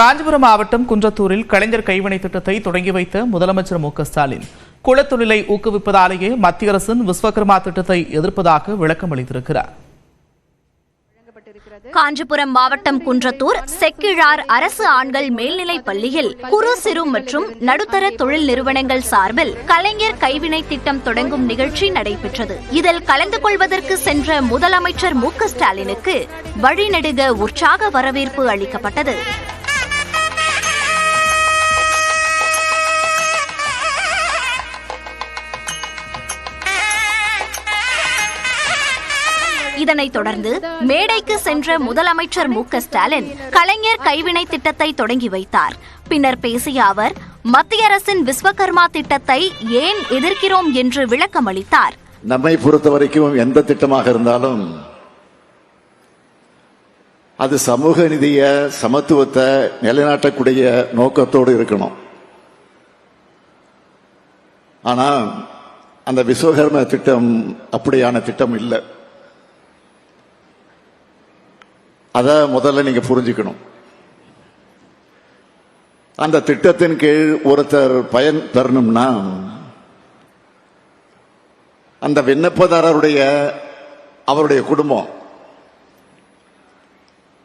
காஞ்சிபுரம் மாவட்டம் குன்றத்தூரில் கலைஞர் கைவினை திட்டத்தை தொடங்கி வைத்த முதலமைச்சர் மு க ஸ்டாலின். குளத்தொழிலை ஊக்குவிப்பதாலேயே மத்திய அரசின் விஸ்வகர்மா திட்டத்தை எதிர்ப்பதாக விளக்கம் அளித்திருக்கிறார். காஞ்சிபுரம் மாவட்டம் குன்றத்தூர் செக்கிழார் அரசு ஆண்கள் மேல்நிலைப் பள்ளியில் குறு சிறு மற்றும் நடுத்தர தொழில் நிறுவனங்கள் சார்பில் கலைஞர் கைவினை திட்டம் தொடங்கும் நிகழ்ச்சி நடைபெற்றது. இதில் கலந்து கொள்வதற்கு சென்ற முதலமைச்சர் மு க ஸ்டாலினுக்கு வழிநெடுக உற்சாக வரவேற்பு அளிக்கப்பட்டது. இதனைத் தொடர்ந்து மேடைக்கு சென்ற முதலமைச்சர் மு ஸ்டாலின் கலைஞர் கைவினை திட்டத்தை தொடங்கி வைத்தார். பின்னர் பேசிய அவர் மத்திய அரசின் விஸ்வகர்மா திட்டத்தை ஏன் எதிர்க்கிறோம் என்று விளக்கம் அளித்தார். நம்மை பொறுத்த வரைக்கும் எந்த திட்டமாக இருந்தாலும் அது சமூக நிதிய சமத்துவத்தை நிலைநாட்டக்கூடிய நோக்கத்தோடு இருக்கணும். ஆனால் அந்த விஸ்வகர்ம திட்டம் அப்படியான திட்டம் இல்லை. அதை முதல்ல நீங்க புரிஞ்சுக்கணும். அந்த திட்டத்தின் கீழ் ஒருத்தர் பயன் தரணும்னா அந்த விண்ணப்பதாரருடைய அவருடைய குடும்பம்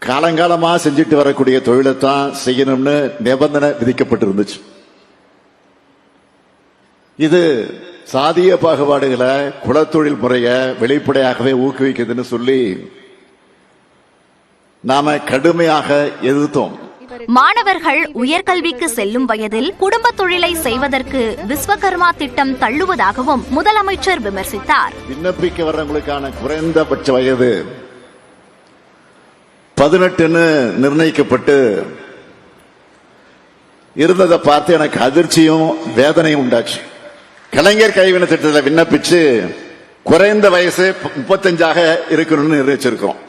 காலங்காலமாக செஞ்சுட்டு வரக்கூடிய தொழிலைத்தான் செய்யணும்னு நிபந்தனை விதிக்கப்பட்டிருந்துச்சு. இது சாதிய பாகுபாடுகளை குலத்தொழில் முறைய வெளிப்படையாகவே ஊக்குவிக்குதுன்னு சொல்லி நாம கடுமையாக எதிர்த்தோம். மாணவர்கள் உயர்கல்விக்கு செல்லும் வயதில் குடும்ப தொழிலை செய்வதற்கு விஸ்வகர்மா திட்டம் தள்ளுவதாகவும் முதலமைச்சர் விமர்சித்தார். விண்ணப்பிக்க வர்றவங்களுக்கான குறைந்தபட்ச வயது பதினெட்டுன்னு நிர்ணயிக்கப்பட்டு இருந்ததை பார்த்து எனக்கு அதிர்ச்சியும் வேதனையும் உண்டாச்சு. கலைஞர் கைவினை திட்டத்தில் விண்ணப்பிச்சு குறைந்த வயசு முப்பத்தஞ்சாக இருக்கணும்னு நிர்ணயிச்சிருக்கோம்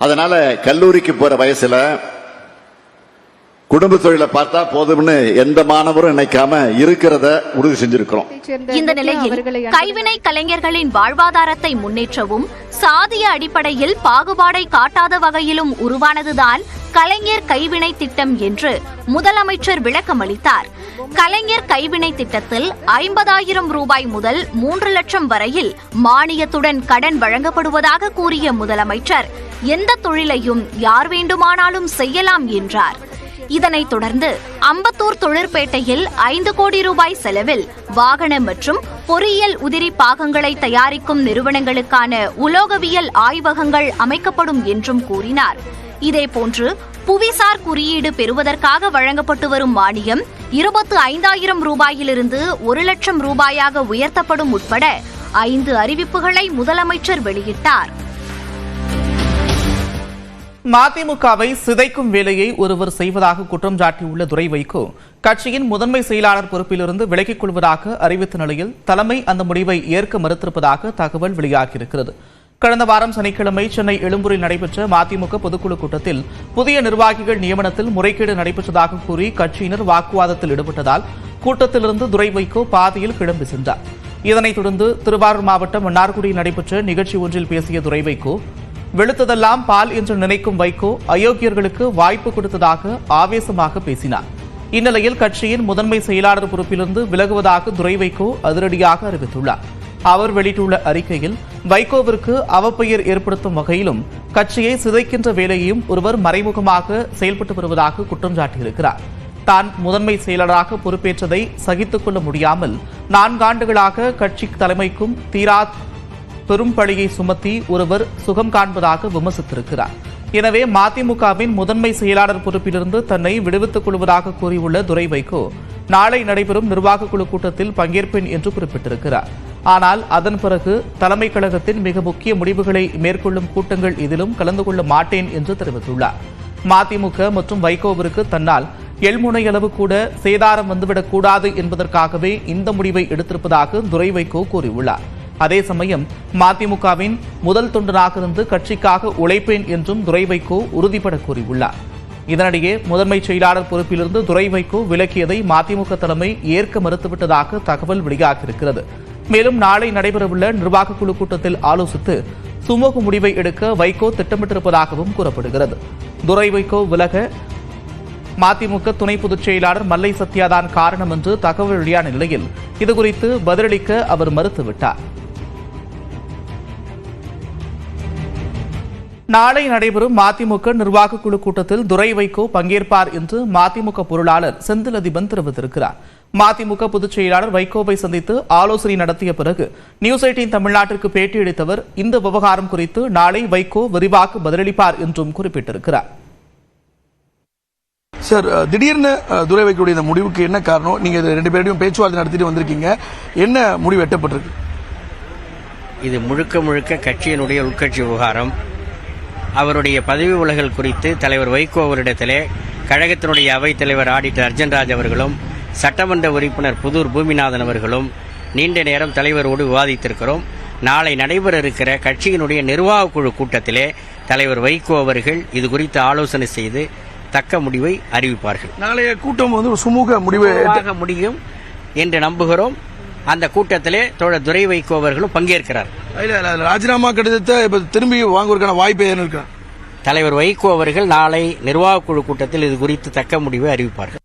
அதனால கல்லூரிக்கு போற வயசுல குடும்ப தொழிலை பார்த்தா போதும்னு எந்த மாணவரும் நினைக்காம இருக்கிறத உறுதி செஞ்சிருக்கிறோம். இந்த நிலையில் கைவினை கலைஞர்களின் வாழ்வாதாரத்தை முன்னேற்றவும் சாதிய அடிப்படையில் பாகுபாடை காட்டாத வகையிலும் உருவானதுதான் கலைஞர் கைவினை திட்டம் என்று முதலமைச்சர் விளக்கமளித்தார். கலைஞர் கைவினை திட்டத்தில் ஐம்பதாயிரம் ரூபாய் முதல் மூன்று லட்சம் வரையில் மானியத்துடன் கடன் வழங்கப்படுவதாக கூறிய முதலமைச்சர் எந்த தொழிலையும் யார் வேண்டுமானாலும் செய்யலாம் என்றார். இதனைத் தொடர்ந்து அம்பத்தூர் தொழிற்பேட்டையில் ஐந்து கோடி ரூபாய் செலவில் வாகன மற்றும் பொறியியல் உதிரி பாகங்களை தயாரிக்கும் நிறுவனங்களுக்கான உலோகவியல் ஆய்வகங்கள் அமைக்கப்படும் என்றும் கூறினார். இதேபோன்று புவிசார் குறியீடு பெறுவதற்காக வழங்கப்பட்டு வரும் மானியம் இருபத்து ஐந்தாயிரம் ரூபாயிலிருந்து ஒரு லட்சம் ரூபாயாக உயர்த்தப்படும் உட்பட ஐந்து அறிவிப்புகளை முதலமைச்சர் வெளியிட்டார். மதிமுகவை சிதைக்கும் வேலையை ஒருவர் செய்வதாக குற்றம் சாட்டியுள்ள துரை வைகோ கட்சியின் முதன்மை செயலாளர் பொறுப்பிலிருந்து விலகிக் கொள்வதாக அறிவித்த நிலையில் தலைமை அந்த முடிவை ஏற்க மறுத்திருப்பதாக தகவல் வெளியாகியிருக்கிறது. கடந்த வாரம் சனிக்கிழமை சென்னை எழும்பூரில் நடைபெற்ற மதிமுக பொதுக்குழு கூட்டத்தில் புதிய நிர்வாகிகள் நியமனத்தில் முறைகேடு நடைபெற்றதாக கூறி கட்சியினர் வாக்குவாதத்தில் ஈடுபட்டதால் கூட்டத்திலிருந்து துரை வைகோ பாதியில் கிளம்பி சென்றார். இதனைத் தொடர்ந்து திருவாரூர் மாவட்டம் மன்னார்குடியில் நடைபெற்ற நிகழ்ச்சி ஒன்றில் பேசிய துரை வைகோ வெளுத்ததெல்லாம் பால் என்று நினைக்கும் வைகோ அயோக்கியர்களுக்கு வாய்ப்பு கொடுத்ததாக ஆவேசமாக பேசினார். இந்நிலையில் கட்சியின் முதன்மை செயலாளர் பொறுப்பிலிருந்து விலகுவதாக துரை வைகோ அதிரடியாக அறிவித்துள்ளார். அவர் வெளியிட்டுள்ள அறிக்கையில் வைகோவிற்கு அவப்பெயர் ஏற்படுத்தும் வகையிலும் கட்சியை சிதைக்கின்ற வேலையையும் ஒருவர் மறைமுகமாக செயல்பட்டு வருவதாக குற்றம் சாட்டியிருக்கிறார். தான் முதன்மை செயலராக பொறுப்பேற்றதை சகித்துக் கொள்ள முடியாமல் நான்காண்டுகளாக கட்சி தலைமைக்கும் தீரா பெரும் பழியை சுமத்தி ஒருவர் சுகம் காண்பதாக விமர்சித்திருக்கிறார். எனவே மதிமுகவின் முதன்மை செயலாளர் பொறுப்பிலிருந்து தன்னை விடுவித்துக் கொள்வதாக கூறியுள்ள துரை வைகோ நாளை நடைபெறும் நிர்வாகக் குழு கூட்டத்தில் பங்கேற்பேன் என்று குறிப்பிட்டிருக்கிறார். ஆனால் அதன் பிறகு தலைமை கழகத்தின் மிக முக்கிய முடிவுகளை மேற்கொள்ளும் கூட்டங்கள் இதிலும் கலந்து கொள்ள மாட்டேன் என்று தெரிவித்துள்ளார். மதிமுக மற்றும் வைகோவிற்கு தன்னால் எள்முனை அளவு கூட சேதாரம் வந்துவிடக்கூடாது என்பதற்காகவே இந்த முடிவை எடுத்திருப்பதாக துரை வைகோ கூறியுள்ளார். அதே சமயம் மதிமுகவின் முதல் தொண்டனாக இருந்து கட்சிக்காக உழைப்பேன் என்றும் துரை வைகோ உறுதிபட கூறியுள்ளார். இதனிடையே முதன்மை செயலாளர் பொறுப்பிலிருந்து துரை வைகோ விலக்கியதை மதிமுக தலைமை ஏற்க மறுத்துவிட்டதாக தகவல் வெளியாகியிருக்கிறது. மேலும் நாளை நடைபெறவுள்ள நிர்வாகக் குழு கூட்டத்தில் ஆலோசித்து சுமூக முடிவை எடுக்க வைகோ திட்டமிட்டிருப்பதாகவும் கூறப்படுகிறது. துரை வைகோ விலக மதிமுக துணை பொதுச் செயலாளர் மல்லை சத்யாதான் காரணம் என்று தகவல் வெளியான நிலையில் இதுகுறித்து பதிலளிக்க அவர் மறுத்துவிட்டார். நாளை நடைபெறும் மதிமுக நிர்வாகக் குழு கூட்டத்தில் துரை வைகோ பங்கேற்பார் என்று மதிமுக பொருளாளர் செந்தில் அதிபன் தெரிவித்திருக்கிறார். மதிமுக பொதுச் செயலாளர் வைகோவை சந்தித்து ஆலோசனை நடத்திய பிறகு நியூஸ் எயிட்டின் தமிழ்நாட்டிற்கு பேட்டியளித்தவர் இந்த விவகாரம் குறித்து நாளை வைகோ விரிவாக பதிலளிப்பார் என்றும் குறிப்பிட்டிருக்கிறார். சார் திடீர்னு துரை வைக்கக்கூடிய இந்த முடிவுக்கு என்ன காரணம்? நீங்க இது ரெண்டு பேரையும் பேச்சுவார்த்தை நடத்திட்டு வந்திருக்கீங்க. என்ன முடிவு எட்டப்பட்டிருக்கு? இது முழுக்க முழுக்க கட்சியினுடைய உட்கட்சி விவகாரம். அவருடைய பதவி உலகல் குறித்து தலைவர் வைகோ அவரிடத்திலே கழகத்தினுடைய அவைத் தலைவர் ஆடிட்டர் அர்ஜன்ராஜ் அவர்களும் சட்டமன்ற உறுப்பினர் புதூர் பூமிநாதன் அவர்களும் நீண்ட நேரம் தலைவரோடு விவாதித்திருக்கிறோம். நாளை நடைபெற இருக்கிற கட்சியினுடைய நிர்வாகக் குழு கூட்டத்திலே தலைவர் வைகோ அவர்கள் இது குறித்து ஆலோசனை செய்து தக்க முடிவை அறிவிப்பார்கள். நாளைய கூட்டம் வந்து சுமூக முடிவு நிர்வாக முடியும் என்று நம்புகிறோம். அந்த கூட்டத்திலே தோழர் துரை வைகோ அவர்களும் பங்கேற்கிறார். இல்ல, இல்ல, ராஜினாமா கடிதத்தை இப்ப திரும்பி வாங்குவதற்கான வாய்ப்பு ஏன்னு இருக்கிறேன் தலைவர் வைகோ அவர்கள் நாளை நிர்வாகக் குழு கூட்டத்தில் இது குறித்து தக்க முடிவை அறிவிப்பார்கள்.